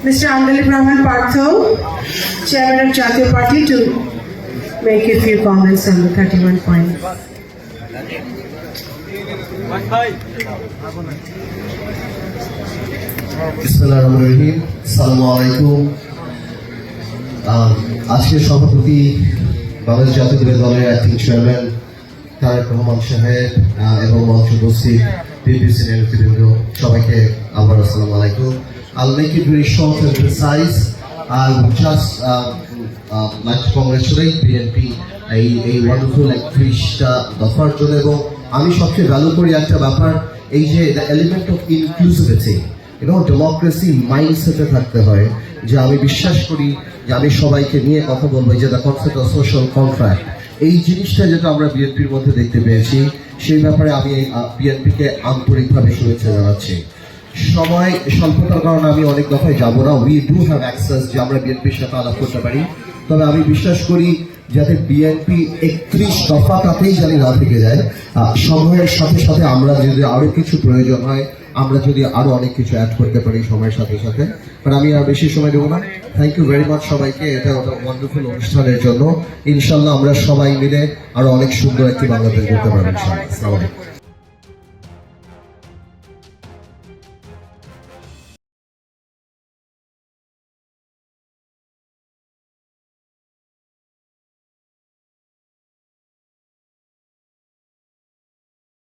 Mr. Andalip Rahman Partho, Chairman of Jatiya Party, to make a few comments on the 31 point. আহ, আজকের সভাপতি বাংলাদেশ জাতীয় দলের acting chairman Tarique Rahman সাহেব এবং মঞ্চ উপস্থিত বিপিসি সবাইকে আবার আসসালামু আলাইকুম I'll make it very short and precise. I would just uh, uh, like to congratulate BNP এই এই ওয়ান্ডারফুল একত্রিশটা দফার জন্য এবং আমি সবচেয়ে ভ্যালু করি একটা ব্যাপার এই যে দ্য এলিমেন্ট অফ ইনক্লুসিভিটি এবং ডেমোক্রেসি মাইন্ডসেটে থাকতে হয় যে আমি বিশ্বাস করি যে আমি সবাইকে নিয়ে কথা বলব যে the concept of social contract এই জিনিসটা যেটা আমরা বিএনপির মধ্যে দেখতে পেয়েছি সেই ব্যাপারে আমি বিএনপিকে আন্তরিকভাবে শুভেচ্ছা জানাচ্ছি সময় স্বল্পতার কারণে আমি অনেক দফায় যাব না। উই ডু হ্যাভ অ্যাক্সেস যে আমরা বিএনপির সাথে আলাপ করতে পারি। তবে আমি বিশ্বাস করি যাতে বিএনপি একত্রিশ দফা তাতেই জানি না থেকে যায়। সময়ের সাথে সাথে আমরা যদি আরও কিছু প্রয়োজন হয়, আমরা যদি আরও অনেক কিছু অ্যাড করতে পারি সময়ের সাথে সাথে। বাট আমি আর বেশি সময় দেবো না। থ্যাংক ইউ ভেরি মাচ সবাইকে। এটা একটা ওয়ান্ডারফুল অনুষ্ঠানের জন্য। ইনশাল্লাহ আমরা সবাই মিলে আরও অনেক সুন্দর একটি বাংলাদেশ করতে পারব, ইনশাল্লাহ।